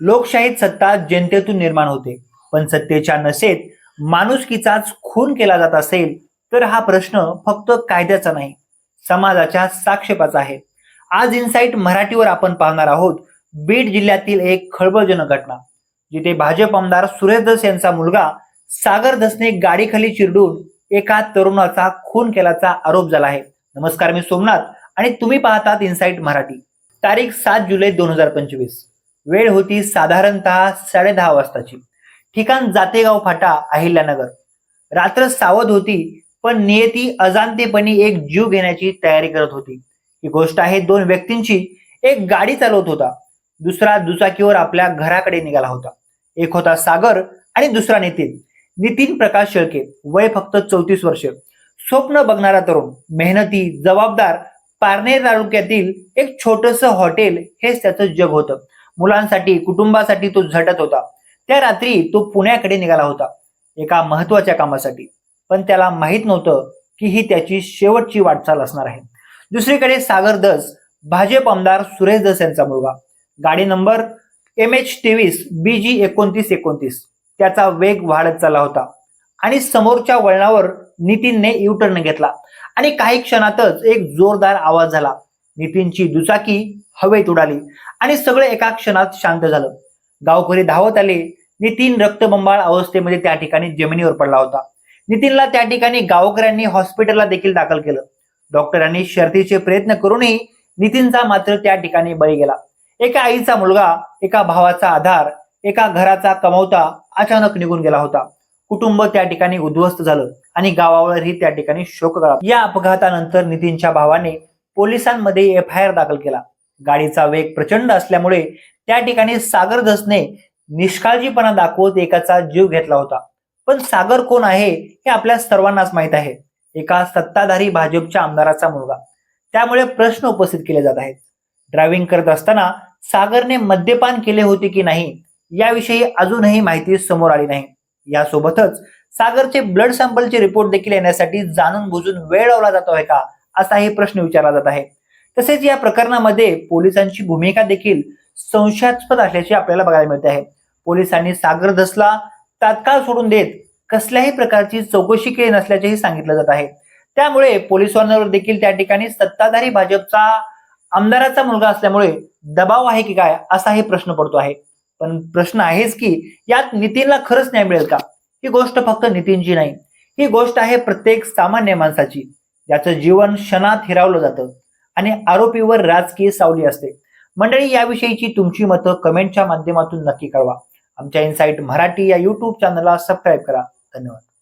लोकशाहीत सत्ता जनतेतून निर्माण होते. पण सत्तेच्या नसेत माणुसकीचाच खून केला जात असेल तर हा प्रश्न फक्त कायद्याचा नाही समाजाच्या साक्षेपाचा आहे. आज इन्साइट मराठीवर आपण पाहणार आहोत बीड जिल्ह्यातील एक खळबळजनक घटना जिथे भाजप आमदार सुरेश धस यांचा मुलगा सागर धसने गाडीखाली चिरडून एका तरुणाचा खून केल्याचा आरोप झाला आहे. नमस्कार मी सोमनाथ आणि तुम्ही पाहतात इन्साइट मराठी. तारीख सात जुलै दोन हजार पंचवीस. वेळ होती साधारणतः साडेदहा वाजताची. ठिकाण जातेगाव फाटा अहिल्यानगर. रात्र सावध होती पण नियती अजाणतेपणी एक जीव घेण्याची तयारी करत होती. ही गोष्ट आहे दोन व्यक्तींची. एक गाडी चालवत होता. दुसरा दुचाकीवर आपल्या घराकडे निघाला होता. एक होता सागर आणि दुसरा नितीन. नितीन प्रकाश शेळके. वय फक्त चौतीस वर्ष. स्वप्न बघणारा तरुण. मेहनती जबाबदार. पारनेर तालुक्यातील एक छोटस हॉटेल हेच त्याचं जग होतं. मुलांसाठी कुटुंबासाठी तो झटत होता. त्या रात्री तो पुण्याकडे निघाला होता एका महत्त्वाच्या कामासाठी. पण त्याला माहीत नव्हतं की ही त्याची शेवटची वाटचाल असणार आहे. दुसरीकडे सागर दस भाजप आमदार सुरेश दस यांचा मुलगा. गाडी नंबर एम एच तेवीस बी जी एकोणतीस एकोणतीस. त्याचा वेग वाढत चालला होता. आणि समोरच्या वळणावर नितीनने युटर्न घेतला. आणि काही क्षणातच एक जोरदार आवाज झाला. नितीनची दुचाकी हवेत उडाली आणि सगळं एका क्षणात शांत झालं. गावकरी धावत आले. नितीन रक्तबंबाळ अवस्थेमध्ये त्या ठिकाणी जमिनीवर पडला होता. नितीनला त्या ठिकाणी गावकऱ्यांनी हॉस्पिटलला देखील दाखल केलं. डॉक्टरांनी शर्तीचे प्रयत्न करूनही नितीनचा मात्र त्या ठिकाणी बळी गेला. एका आईचा मुलगा एका भावाचा आधार एका घराचा कमवता अचानक निघून गेला होता. कुटुंब त्या ठिकाणी उद्ध्वस्त झालं आणि गावावरही त्या ठिकाणी शोक या अपघातानंतर नितीनच्या भावाने पोलिसांमध्ये एफ आय आर दाखल केला. गाडीचा वेग प्रचंड असल्यामुळे त्या ठिकाणी सागर धसने निष्काळजीपणा दाखवत एकाचा जीव घेतला होता. पण सागर कोण आहे हे आपल्या सर्वांनाच माहीत आहे. एका सत्ताधारी भाजपच्या आमदाराचा मुलगा. त्यामुळे प्रश्न उपस्थित केले जात आहेत. ड्रायव्हिंग करत असताना सागरने मद्यपान केले होते की नाही याविषयी अजूनही माहिती समोर आली नाही. यासोबतच सागरचे ब्लड सॅम्पलचे रिपोर्ट देखील येण्यासाठी जाणून बुजून वेळ लावला जातो आहे का असाही प्रश्न विचारला जात आहे. तसेच या प्रकरणामध्ये पोलिसांची भूमिका देखील संशयास्पद असल्याचे आपल्याला बघायला मिळते आहे. पोलिसांनी सागर धसला तात्काळ सोडून देत कसल्याही प्रकारची चौकशी केली नसल्याचेही सांगितलं जात आहे. त्यामुळे पोलिसांवर देखील त्या ठिकाणी सत्ताधारी भाजपचा आमदाराचा मुलगा असल्यामुळे दबाव आहे की काय असाही प्रश्न पडतो आहे. पण प्रश्न आहेच की यात नितीनला खरंच न्याय मिळेल का? ही गोष्ट फक्त नितीनची नाही. ही गोष्ट आहे प्रत्येक सामान्य माणसाची. ज्याचं जीवन क्षणात हिरावलं जातं. आणि आरोपीवर राजकीय सावली असते. मंडळी याविषयीची तुमची मतं कमेंटच्या माध्यमातून नक्की कळवा. आमच्या इन्साइट मराठी या युट्यूब चॅनलला सबस्क्राईब करा. धन्यवाद.